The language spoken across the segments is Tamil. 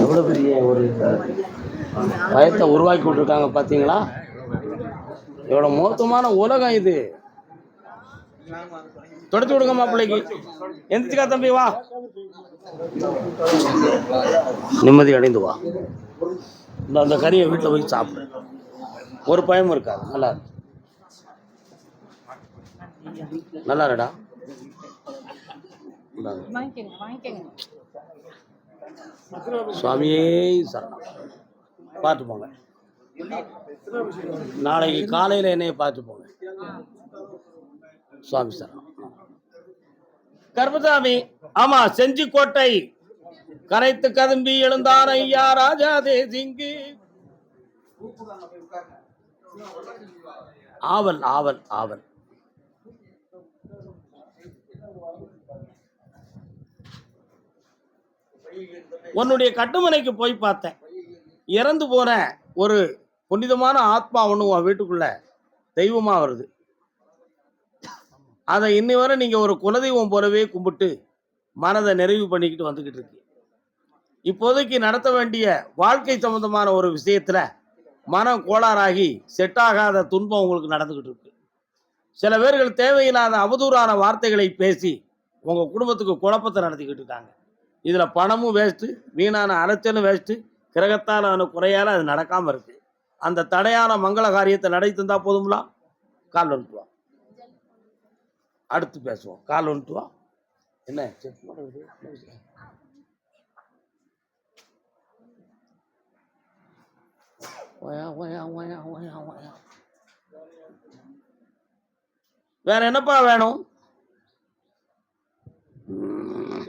எவ்வளோ பெரிய ஒரு பயத்தை உருவாக்கி விட்ருக்காங்க பார்த்தீங்களா? எவ்வளோ மோசமான உலகம் இது. தொடச்சு விடுங்க மாப்பிள்ளைக்கு எந்திரிச்சுக்கா தம்பி வா. நிம்மதி அடைந்து வா. இந்த அந்த கறியை வீட்டில் போய் சாப்பிடு. ஒரு பயமும் இருக்காது. நல்லா இருக்கு நல்லா இருடா. வாங்கிக்கங்க சுவாமியே பார்த்து போங்க. நாளைக்கு காலையில் என்னைய பார்த்து போங்க. சுவாமி சரணம் கர்மசாமி ஆமா செஞ்சிக்கோட்டை கரைத்து கதும்பி எழுந்தார் ஐயா ராஜா தேசிங்கு ஆவல் ஆவல் ஆவல். உன்னுடைய கட்டுமனைக்கு போய் பார்த்தேன். இறந்து போன ஒரு புனிதமான ஆத்மா ஒன்று உன் வீட்டுக்குள்ள தெய்வமா வருது. அதை இன்னி வரை நீங்க ஒரு குலதெய்வம் போலவே கும்பிட்டு மனதை நிறைவு பண்ணிக்கிட்டு வந்துகிட்டு இருக்கு இப்போதைக்கு நடத்த வேண்டிய வாழ்க்கை சம்பந்தமான ஒரு விஷயத்துல மனம் கோளாறாகி செட் ஆகாத துன்பம் உங்களுக்கு நடந்துகிட்டு இருக்கு. சில பேர்கள் தேவையில்லாத அவதூறான வார்த்தைகளை பேசி உங்க குடும்பத்துக்கு குழப்பத்தை நடத்திக்கிட்டு இருக்காங்க. இதில் பணமும் வேஸ்ட்டு வீணான அலைச்சலும் வேஸ்ட்டு கிரகத்தாலான குறையால் அது நடக்காமல் இருக்கு. அந்த தடையான மங்கள காரியத்தை நடத்தி தந்தா போதுங்களா கால் வந்துட்டுவா அடுத்து பேசுவோம். கால் வந்துட்டு வா. என்ன? செக் பண்ணுறது வேற என்னப்பா வேணும்?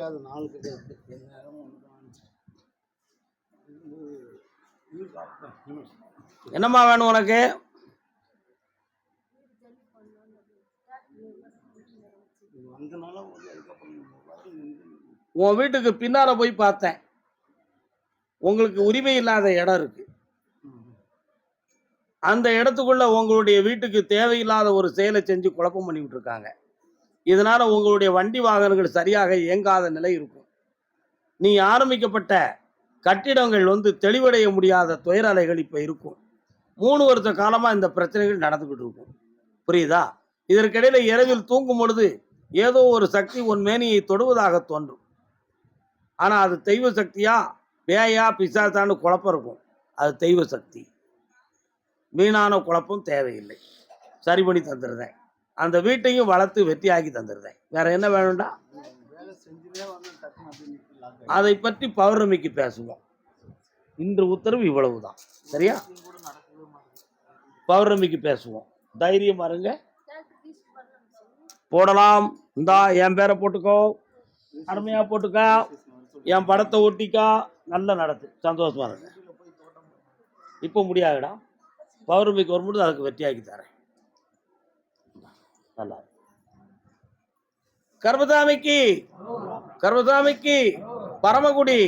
ஓயா ஓயா கிடையாது ஓயா என்னம்மா வேணும் உனக்கு? உன் வீட்டுக்கு பின்னால போய் பார்த்தேன். உங்களுக்கு உரிமை இல்லாத இடம் இருக்கு. அந்த இடத்துக்குள்ள உங்களுடைய வீட்டுக்கு தேவையில்லாத ஒரு செயலை செஞ்சு குழப்பம் பண்ணி இருக்காங்க இதனால் உங்களுடைய வண்டி வாகனங்கள் சரியாக இயங்காத நிலை இருக்கும். நீ ஆரம்பிக்கப்பட்ட கட்டிடங்கள் வந்து தெளிவடைய முடியாத துயரலைகள் இப்போ இருக்கும். மூணு வருஷ காலமாக இந்த பிரச்சனைகள் நடந்துக்கிட்டு இருக்கும். புரியுதா? இதற்கிடையில் இரவில் தூங்கும் பொழுது ஏதோ ஒரு சக்தி உன் மேனியை தொடுவதாக தோன்றும். ஆனால் அது தெய்வ சக்தியா? பேயா பிசாசான்னு குழப்பம் இருக்கும். அது தெய்வ சக்தி. வீணான குழப்பம் தேவையில்லை. சரி பண்ணி தந்துடுறேன். அந்த வீட்டையும் வளர்த்து வெற்றியாக்கி தந்துடுறேன் வேற என்ன வேணும்டா? அதை பற்றி பௌர்ணமிக்கு பேசுவோம். இன்று உத்தரவு இவ்வளவுதான். சரியா? பௌர்ணமிக்கு பேசுவோம். தைரியம் பாருங்க. போடலாம். இந்தா என் பேரை போட்டுக்கோ. அருமையா போட்டுக்கா. என் படத்தை ஒட்டிக்கா. நல்ல நடத்து. சந்தோஷமா இருங்க. இப்போ முடியாதுடா. பௌர்ணமிக்கு வரும்போது அதுக்கு வெற்றியாக்கி தரேன். நல்லா கர்மதாமிக்கு கர்மதாமிக்கு பரமகுடி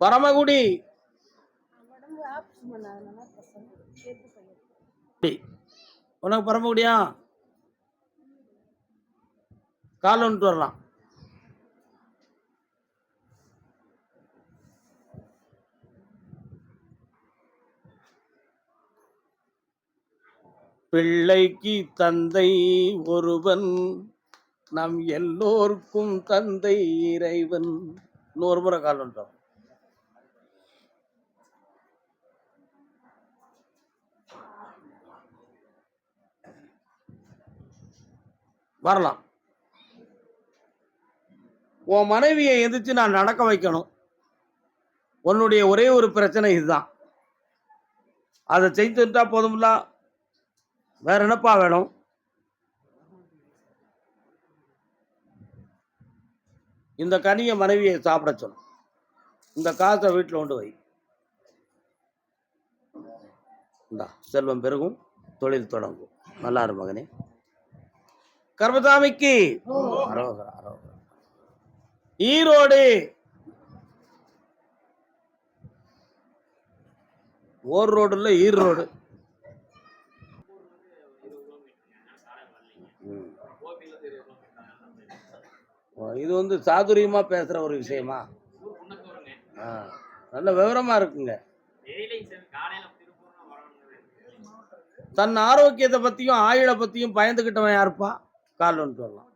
பரமகுடி. உனக்கு பரமகுடியா? கால் வந்துட்டு வரலாம். பிள்ளைக்கு தந்தை ஒருவன் நம் எல்லோருக்கும் தந்தை இறைவன். ஒரு முறை காலம் வரலாம். உன் மனைவியை எந்திரிச்சு நான் நடக்க வைக்கணும். உன்னுடைய ஒரே ஒரு பிரச்சனை இதுதான். அதை செய்துட்டா போதும்ல? வேற என்னப்பா வேணும்? இந்த கனியை மனைவியை சாப்பிட சொல்லும் இந்த காசை வீட்டில் கொண்டு வை. இந்தா செல்வம் பெருகும் தொழில் தொடங்கும். நல்லா இரு மகனே. கர்மசாமிக்கு. ஈரோடு. ஓர் ரோடு ஈர் ஈரோடு இது வந்து சாதுரியமா பேசுற ஒரு விஷயமா? ஆ, நல்ல விவரமா இருக்குங்க. தன் ஆரோக்கியத்தை பத்தியும் ஆயுளை பத்தியும் பயந்துகிட்டவன் யாருப்பா? கால் வந்துட்டு வரலாம்.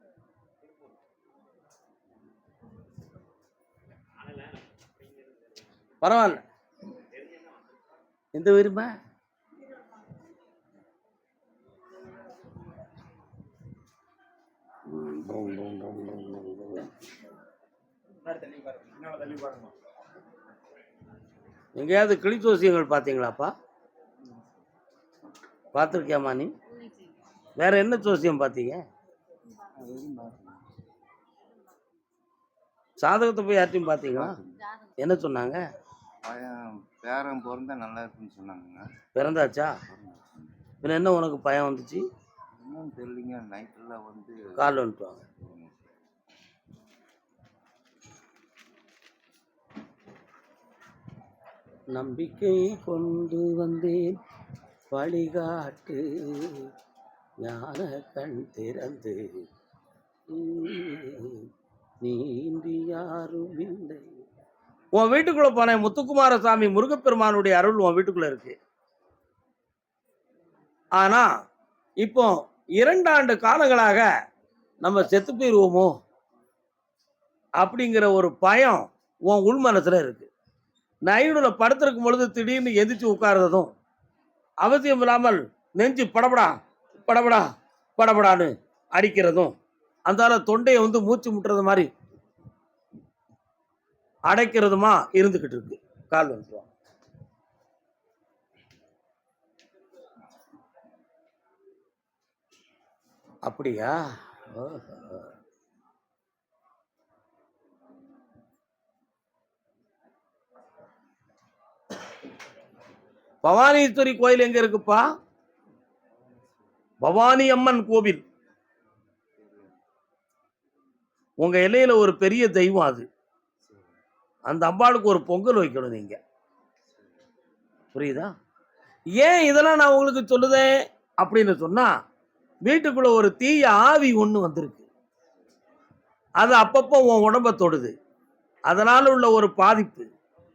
பரவாயில்ல. எந்த விரும்ப எங்கேயாவது கிளி ஜோசியங்கள் பார்த்தீங்களாப்பா? பார்த்துருக்கியாமா நீ? வேற என்ன ஜோசியம் பார்த்தீங்க? சாதகத்தை போய் யார்ட்டையும் பார்த்தீங்களா? என்ன சொன்னாங்க? பேரன் பிறந்தா நல்லா இருக்குன்னு சொன்னாங்க பிறந்தாச்சா? பின்ன என்ன உனக்கு பயம் வந்துச்சு? இன்னும் தெரியலிங்க. நைட்டெல்லாம் வந்து கால் வந்துட்டு நம்பிக்கை கொண்டு வந்தேன். வழிகாட்டு ஞான கண் திறந்து. நீந்தி யாரும் இல்லை. உன் வீட்டுக்குள்ள போனேன். முத்துக்குமாரசாமி முருகப்பெருமானுடைய அருள் உன் வீட்டுக்குள்ள இருக்கு. ஆனா இப்போ இரண்டாண்டு காலங்களாக நம்ம செத்து போயிடுவோமோ அப்படிங்கிற ஒரு பயம் உன் உள் மனசில் இருக்குது நைடுல படுத்திருக்கும் பொழுது திடீர்னு எந்திரிச்சு உட்கார்றதும் அவசியம் இல்லாமல் நெஞ்சு படபடா படபடா படபடான்னு அடிக்கிறதும் அந்தால தொண்டையை வந்து மூச்சு முட்டுறது மாதிரி அடைக்கிறதுமா இருந்துக்கிட்டு இருக்கு. கால் வந்துடுவான் அப்படியா? பவானீஸ்வரி கோயில் எங்க இருக்குப்பா? பவானி அம்மன் கோவில். உங்க இலையில ஒரு பெரிய தெய்வம் அது. அந்த அம்பாளுக்கு ஒரு பொங்கல் வைக்கணும் நீங்க. புரியுதா? ஏன் இதெல்லாம் நான் உங்களுக்கு சொல்லுதேன் அப்படின்னு சொன்னா வீட்டுக்குள்ள ஒரு தீய ஆவி ஒன்று வந்திருக்கு. அது அப்பப்போ உன் உடம்ப தொடுது. அதனால உள்ள ஒரு பாதிப்பு.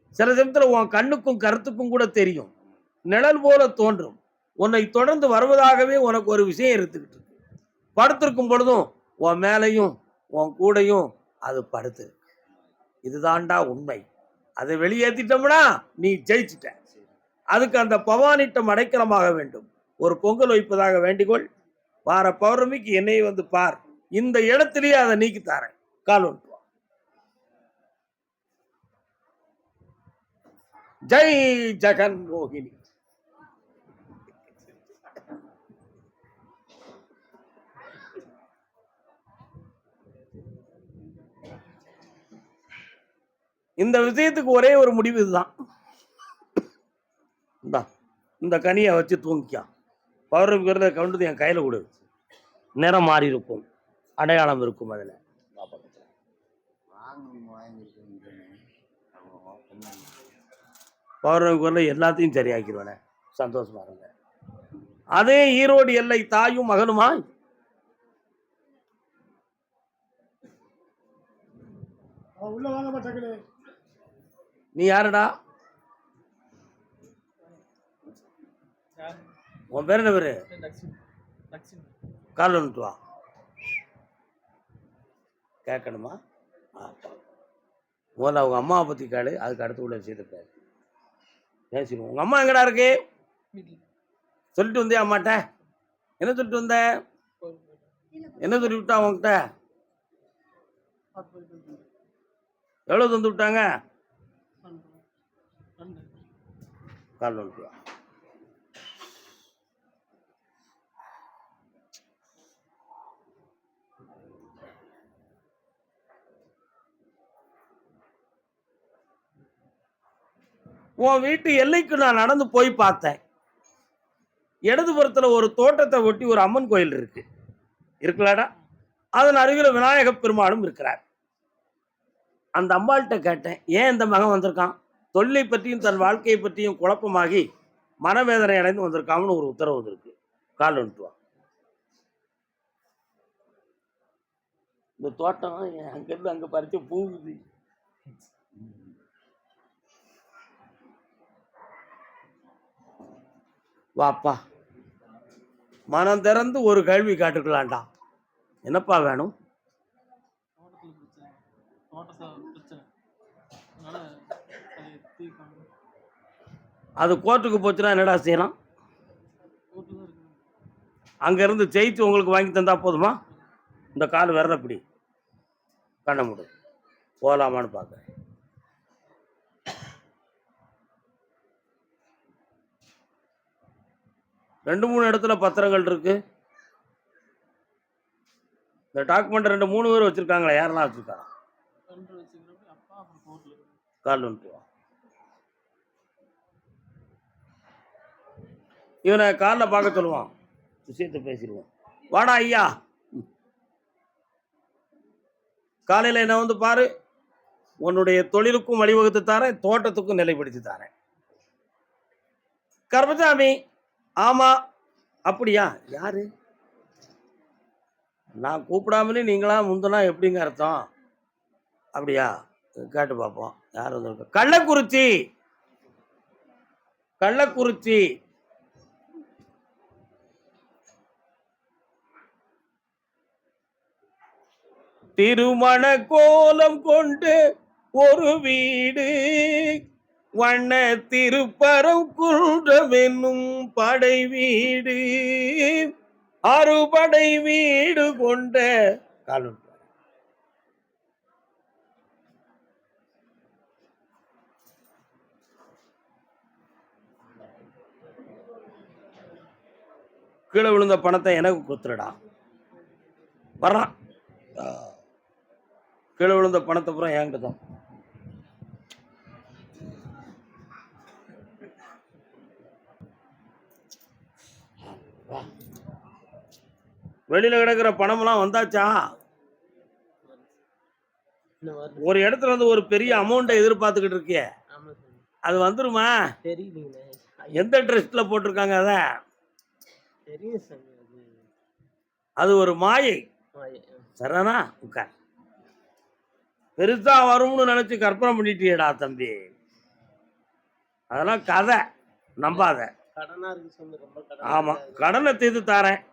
சில சமயத்தில் உன் கண்ணுக்கும் கருத்துக்கும் கூட தெரியும். நிழல் போல தோன்றும். உன்னை தொடர்ந்து வருவதாகவே உனக்கு ஒரு விஷயம் இருந்துக்கிட்டு இருக்கு. படுத்திருக்கும் பொழுதும் உன் மேலையும் உன் கூடையும் அது படுத்து இதுதான்டா உண்மை. அதை வெளியேற்றிட்டோம்னா நீ ஜெயிச்சிட்ட. அதுக்கு அந்த பவானிட்டம் அடைக்கலமாக வேண்டும். ஒரு பொங்கல் வைப்பதாக வேண்டிக்கொள். வார பௌர்ணமிக்கு என்னை வந்து பார். இந்த இடத்திலேயே அதை நீக்கி தாரேன். கால் ஒன்று. ஜெய் ஜெகன் மோகினி. இந்த விஷயத்துக்கு ஒரே ஒரு முடிவு இதுதான். இந்தா இந்த கனியை வச்சு தூங்கிக்கா. பௌர்ணமிக்கு விரத கவுண்டது என் கையில் கொடுது நிறம் மாறி இருக்கும் அடையாளம் இருக்கும் அதில். பௌர்ணமி விரத எல்லாத்தையும் சரியாக்கிடுவேனே. சந்தோஷமா இருங்க. அதே ஈரோடு எல்லை தாயும் மகனுமா நீ யாருடா? உன் பேர் என்ன பேரு? கால் வந்துட்டு வா. கேட்கணுமா. முதல்ல அவங்க அம்மாவை பற்றி கேளு அதுக்கு அடுத்து உள்ள விஷயத்தை பேசு. பேசிடுவோம். உங்கள் அம்மா எங்கடா இருக்கு? சொல்லிட்டு வந்தியா அம்மாட்ட? என்ன சொல்லிட்டு வந்த? என்ன சொல்லி விட்டா உங்ககிட்ட எவ்வளோ தந்து விட்டாங்க? கால் வந்துட்டு வா உன் வீட்டு எல்லைக்கு நான் நடந்து போய் பார்த்தேன். இடதுபுறத்தில் ஒரு தோட்டத்தை ஒட்டி ஒரு அம்மன் கோயில் இருக்கு. இருக்கலாடா அதன் அருகில் விநாயக பெருமாளும் இருக்கிறார். அந்த அம்பாள்கிட்ட கேட்டேன் ஏன் இந்த மகன் வந்திருக்கான்? தொழிலை பற்றியும் தன் வாழ்க்கையை பற்றியும் குழப்பமாகி மனவேதனை அடைந்து வந்திருக்கான்னு ஒரு உத்தரவு இருக்கு கால் வந்துட்டுவான் இந்த தோட்டம் அங்கேருந்து அங்கே பறித்து பூகுது வாப்பா. மனம் திறந்து ஒரு கேள்வி காட்டுக்கலாம்டா. என்னப்பா வேணும்? அது கோர்ட்டுக்கு போச்சுன்னா என்னடா செய்யலாம் அங்கேருந்து ஜெயித்து உங்களுக்கு வாங்கி தந்தா போதுமா? இந்த கால் வர்றப்படி பிடி கண்ண முடு. போகலாமான்னு பார்க்குறேன். ரெண்டு மூணு இடத்துல பத்திரங்கள் இருக்கு. இந்த டாக்குமெண்ட் ரெண்டு மூணு பேர் வச்சிருக்காங்களா யாரெல்லாம் வச்சிருக்காங்க? கால் வந்துட்டு இவனை காலில் பார்க்க சொல்லுவான். விஷயத்தை பேசிடுவான். வாடா ஐயா. காலையில் என்ன வந்து பாரு உன்னுடைய தொழிலுக்கும் வழிவகுத்து தாரேன் தோட்டத்துக்கும் நிலைப்படுத்தி தாரேன். கர்மசாமி ஆமா அப்படியா? யாரு? நான் கூப்பிடாமலே நீங்களா முந்தனா எப்படிங்க அர்த்தம்? அப்படியா? கேட்டு பார்ப்போம் யார் வந்திருக்க கள்ளக்குறிச்சி! கள்ளக்குறிச்சி! திருமண கோலம் கொண்டு ஒரு வீடு வண்ண திருப்பரங்குன்றமென்னும் படை வீடு அறுபடை வீடு கொண்ட காலம் கீழே விழுந்த பணத்தை எனக்கு கொடுத்துடா வர்றான் கீழே விழுந்த பணத்தை பூரா என்கிட்ட தான் வெளியில கிடக்கிற பணமெல்லாம் வந்தாச்சா? ஒரு இடத்துல இருந்து ஒரு பெரிய அமௌண்ட்டை எதிர்பார்த்துக்கிட்டு இருக்கிய. அது வந்துருமா? எந்த ட்ரெஸ்ட்ல போட்டிருக்காங்க அத? அது. ஒரு மாயை. சரிதானா உட்கார். பெருசா வரும்னு நினைச்சு கற்பனை பண்ணிட்டியேடா தம்பி. அதெல்லாம் கதை. நம்பாத. ஆமா. கடனை தீர்த்து தாரேன்.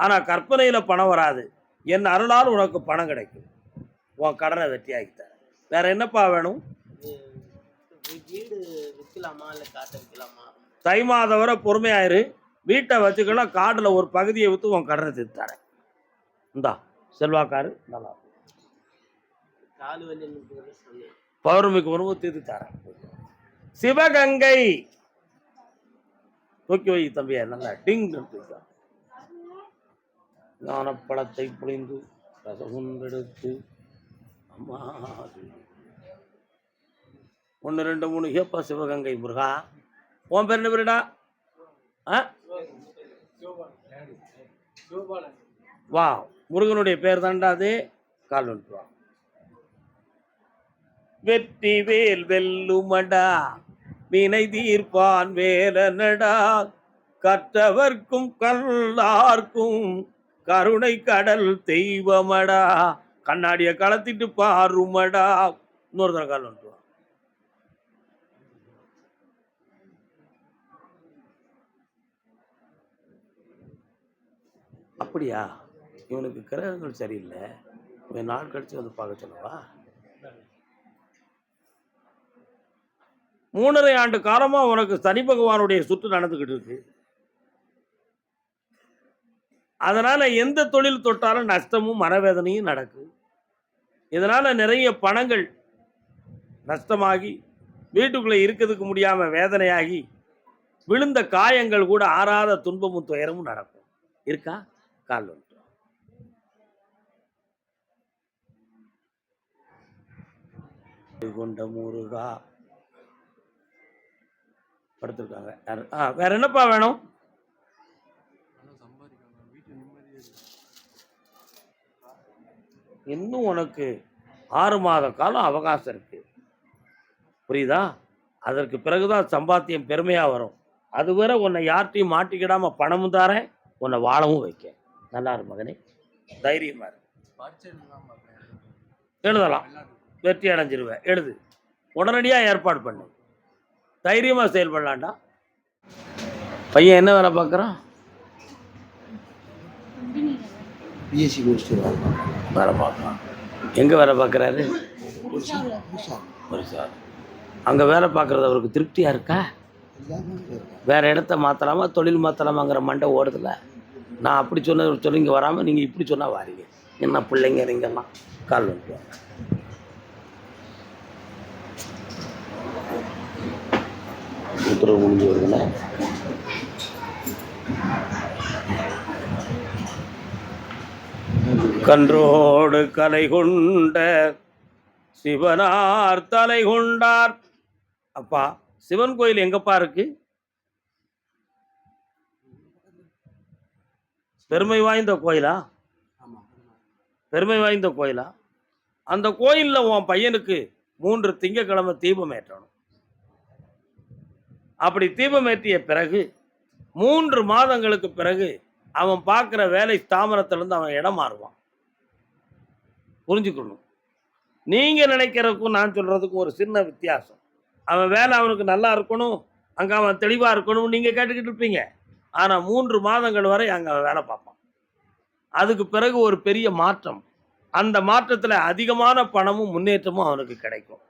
ஆனா கற்பனையில பணம் வராது. என் அருளால் உனக்கு பணம் கிடைக்கும். உன் கடனை வெட்டியாக்கி தரேன் வேற என்னப்பா வேணும்? தை மாதம் வரை பொறுமையாயிரு. வீட்டை வச்சுக்கலாம் காடுல ஒரு பகுதியை வித்து உன் கடனை தரேன் இந்தா செல்வாக்காரு நல்லா பௌர்ணமிக்கு உணவு தீர்த்து தரேன் சிவகங்கை! தூக்கி வை தம்பியா நல்லா டிங் ஞானப்பழத்தை புளிந்து ரசகுண்டெடுத்து அம்மா ஒன்று ரெண்டு மூணு ஏப்பா சிவகங்கை முருகா. உன் பேர் என்ன பேருடா? ஆ? வா முருகனுடைய பேர் தான்டா அது. கால் வா. வெற்றி வேல் வெல்லுமடா. வினை தீர்ப்பான் வேலனடா. கற்றவர்க்கும் கல்லார்க்கும் கருணை கடல் தெய்வமடா. கண்ணாடியை கலத்திட்டு பாருமடா. இன்னொரு தர கால் அப்படியா? இவனுக்கு கிரகங்கள் சரியில்லை. இவன் நாள் கழிச்சு வந்து பார்க்க சொல்லவா? மூணரை ஆண்டு காலமா உனக்கு சனி பகவானுடைய சுற்று நடந்துகிட்டு இருக்கு. அதனால் எந்த தொழில் தொட்டாலும் நஷ்டமும் மனவேதனையும் நடக்கும். இதனால் நிறைய பணங்கள் நஷ்டமாகி வீட்டுக்குள்ளே இருக்கிறதுக்கு முடியாமல் வேதனையாகி விழுந்த காயங்கள் கூட ஆறாத துன்பமும் துயரமும் நடக்கும். இருக்கா? கால் வந்து கொண்ட முருகா. படுத்திருக்காங்க. ஆ வேற என்னப்பா வேணும்? இன்னும் உனக்கு ஆறு மாத காலம் அவகாசம் இருக்குது புரியுதா? அதற்கு பிறகுதான் சம்பாத்தியம் பெருமையாக வரும். அதுவரை உன்னை யார்ட்டையும் மாட்டிக்கிடாம பணமும் தாரேன் உன்னை வாழவும் வைக்க நல்லா இரு மகனே. தைரியமாக இரு. எழுதலாம். வெற்றி அடைஞ்சிருவேன். எழுது. உடனடியாக ஏற்பாடு பண்ணு. தைரியமாக செயல்படலாண்டா பையன் என்ன வேலை பார்க்குறான்? பிஎஸ்சி முடிச்சுட்டு வேலை பார்க்கலாம். எங்கே வேலை பார்க்குறாரு? ஒரு சார் அங்கே வேலை பார்க்குறது அவருக்கு திருப்தியாக இருக்கா? வேற இடத்த மாற்றலாமா தொழில் மாற்றலாமாங்கிற மண்டை ஓடுதில்ல? நான் அப்படி சொன்னது சொல்லி இங்கே வராமல் நீங்கள் இப்படி சொன்னால் வாரீங்க. என்ன பிள்ளைங்க நீங்கெல்லாம் கால் வந்து உத்தரவு முடிஞ்சு வருதுண்ணே கன்றோடு கலை கொண்ட சிவனார் தலை கொண்டார். அப்பா சிவன் கோயில் எங்கப்பா இருக்கு? பெருமை வாய்ந்த கோயிலா? பெருமை வாய்ந்த கோயிலா? அந்த கோயிலில் உன் பையனுக்கு மூன்று திங்கக்கிழமை தீபம் ஏற்றணும். அப்படி தீபம் ஏற்றிய பிறகு மூன்று மாதங்களுக்கு பிறகு அவன் பார்க்குற வேலை ஸ்தாபனத்திலேருந்து அவன் இடம் மாறுவான். புரிஞ்சுக்கணும். நீங்கள் நினைக்கிறதுக்கும் நான் சொல்கிறதுக்கும் ஒரு சின்ன வித்தியாசம். அவன் வேலை அவனுக்கு நல்லா இருக்கணும் அங்கே அவன் தெளிவாக இருக்கணும் நீங்கள் கேட்டுக்கிட்டு இருப்பீங்க. ஆனால் மூன்று மாதங்கள் வரை அங்கே அவன் வேலை பார்ப்பான். அதுக்கு பிறகு ஒரு பெரிய மாற்றம். அந்த மாற்றத்தில் அதிகமான பணமும் முன்னேற்றமும் அவனுக்கு கிடைக்கும்.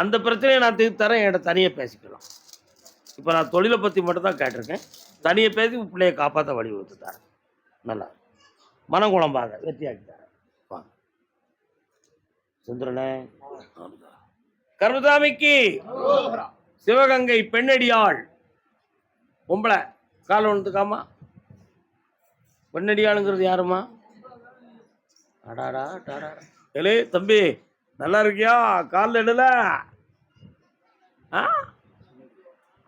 அந்த பிரச்சனையை நான் தீர்த்து தரேன். என்கிட்ட தனியாக பேசிக்கலாம் இப்போ நான் தொழிலை பற்றி மட்டும் தான் கேட்டிருக்கேன். தனியாக பேசி பிள்ளையை காப்பாற்ற வழிவகுத்து தரேன் நல்லா. மனம் குழம்பாக வெற்றியாக்கி தரேன் வாங்க சுந்தரனே. கர்மசாமிக்கு சிவகங்கை பெண்ணடியாள். பொம்பளை. கால் ஒன்றுக்காமா பெண்ணடியாளுங்கிறது யாருமா அடாடா டாடா ஏலே தம்பி. நல்லா இருக்கியா காலில் எண்ணல. ஆ?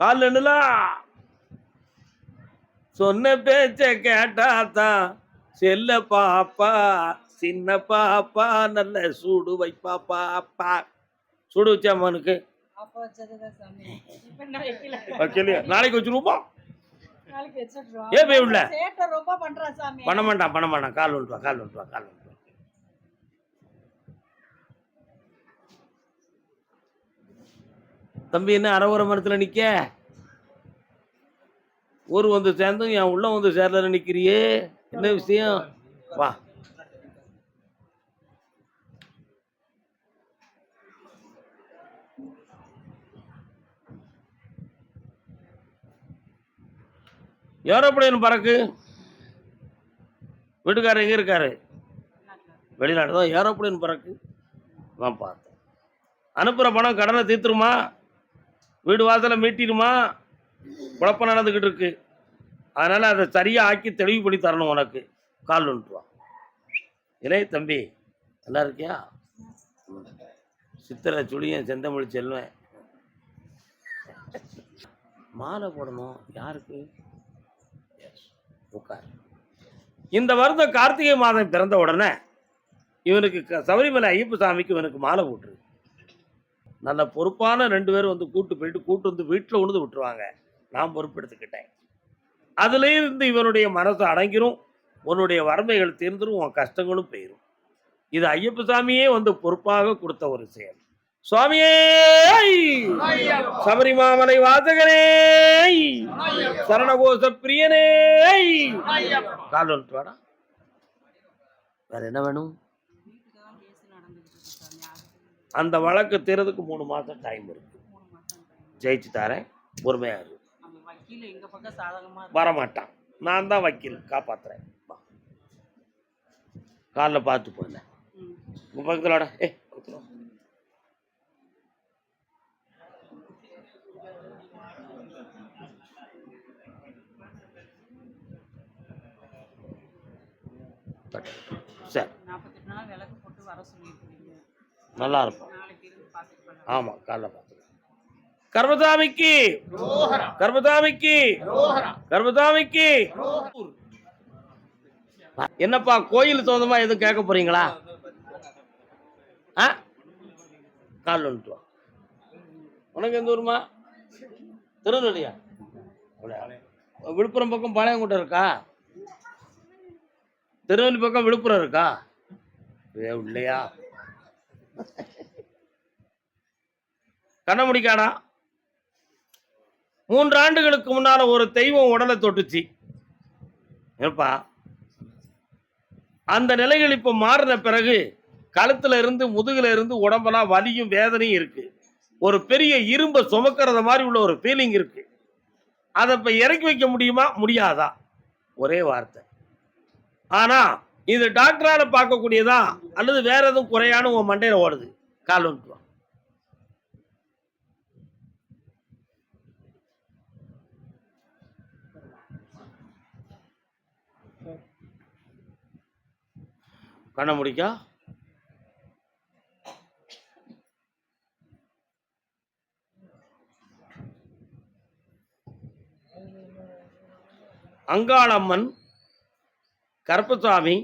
காலில் எண்ணல. சொன்ன பேச்ச கேட்டாதான் செல்ல பாப்பா சின்ன பாப்பா நல்ல சூடு வைப்பா பாப்பா. சூடு வச்சா மனுக்கு நாளைக்கு வச்சிடுறோம். ஏன் போய் உள்ள? பண்ண மாட்டான் பண்ண மாட்டான். கால் வந்துட்டு வா கால் வந்துட்டு வா கால் வந்துட்டு வா தம்பி என்ன அரவர மரத்தில் நிற்க ஊர் வந்து சேர்ந்தும் என் உள்ள வந்து சேர்ல நிற்கிறியே என்ன விஷயம்? வா. ஏரோப்ளைன் பறக்கு? வீட்டுக்காரர் எங்கே இருக்காரு? வெளிநாடு தான் ஏரோப்ளைன் பறக்கு? நான் பார்த்தேன். அனுப்புகிற பணம் கடனை தீர்த்துருமா? வீடு வாசலை மீட்டிடுமா? குழப்பம் நடந்துக்கிட்டு இருக்கு. அதனால் அதை சரியாக ஆக்கி தெளிவு பண்ணி தரணும் உனக்கு. கால் வந்துட்டு இளைய தம்பி நல்லா இருக்கியா? சித்திரை சுழியன் செந்தமிழ் செல்வேன். மாலை போடணும். யாருக்கு? உட்கார். இந்த வருடம் கார்த்திகை மாதம் பிறந்த உடனே இவனுக்கு க- சபரிமலை ஐயப்ப சாமிக்கு இவனுக்கு மாலை போட்டுரு நல்ல பொறுப்பான ரெண்டு பேரும் வந்து கூட்டு போயிட்டு கூட்டு வந்து வீட்டில் உழுது விட்டுருவாங்க. நான் பொறுப்பெடுத்துக்கிட்டேன் அதுலேயே இருந்து இவனுடைய மனசு அடங்கிரும். உன்னுடைய வறுமைகள் தீர்ந்துரும். உன் கஷ்டங்களும் போயிடும் இது ஐயப்ப சாமியே வந்து பொறுப்பாக கொடுத்த ஒரு செயல். சுவாமியே! சபரிமாமலை வாசகனே! சரணகோச பிரியனே! கால் வந்துட்டு வேற என்ன வேணும்? அந்த வழக்கு தீரதுக்கு மூணு மாதம் டைம் இருக்கு. ஜெயிச்சு தரேன் பொறுமையாக இருக்கு பக்கம் வரமாட்டான். நான் தான் வக்கீல் காப்பாற்றுறேன் காலில் பார்த்து போனேன் உங்கள் பக்கத்துல ஏ பக்கத்துல சரி. நாற்பத்தெட்டு நாள் விளக்கு போட்டு வர சொல்லியிருக்கேன். நல்லா இருக்கும் நாளைக்கு இருந்து பார்த்துட்டு பண்ணலாம் ஆமா காலைல பார்த்துக்கலாம் கர்மசாமிக்கு கர்மசாமிக்கு கர்மசாமிக்கு என்னப்பா கோயில் சொந்தமா எதுவும் கேட்க போறீங்களா? ஆ? கால் வந்துட்டு உனக்கு எந்த ஊருமா? திருநெல்வேலியா? விழுப்புரம் பக்கம் பாளையங்கோட்டை இருக்கா? திருவள்ளி பக்கம் விழுப்புரம் இருக்கா? இல்லையா கண்ண முடிக்கானா மூன்று ஆண்டுகளுக்கு முன்னால ஒரு தெய்வம் உடலை தொட்டுச்சு. ஏப்பா அந்த நிலைகள் இப்ப மாறின பிறகு கழுத்துல இருந்து முதுகுல இருந்து உடம்பெல்லாம் வலியும் வேதனையும் இருக்கு. ஒரு பெரிய இரும்பை சுமக்கிறத மாதிரி உள்ள ஒரு ஃபீலிங் இருக்கு. அதை இப்ப இறக்கி வைக்க முடியுமா? முடியாதா? ஒரே வார்த்தை. ஆனா இது டாக்டரால் பார்க்கக்கூடியதா அல்லது வேற எதுவும் குறையான உன் மண்டையில் ஓடுது? கால் வந்துட்டு கண்ண முடிக்கா. அங்காளம்மன் கருப்பசாமி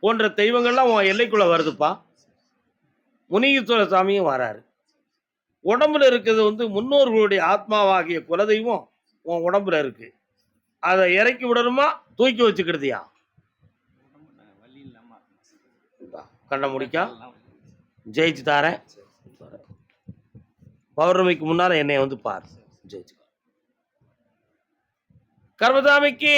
போன்ற தெய்வங்கள்லாம் உன் எல்லைக்குள்ள வருதுப்பா. முனீஸ்வர சாமியும் வராரு. உடம்புல இருக்கிறது வந்து முன்னோர்களுடைய ஆத்மாவாகிய குலதெய்வம் உன் உடம்புல இருக்கு. அதை இறக்கி விடணுமா? தூக்கி வச்சுக்கிடுதியா? கண்ண முடிக்கா. ஜெயிச்சு தாரேன். பௌர்ணமிக்கு முன்னால என்னை வந்து பார். ஜெயிச்சு கர்மசாமிக்கு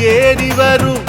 ஏறி வரும்.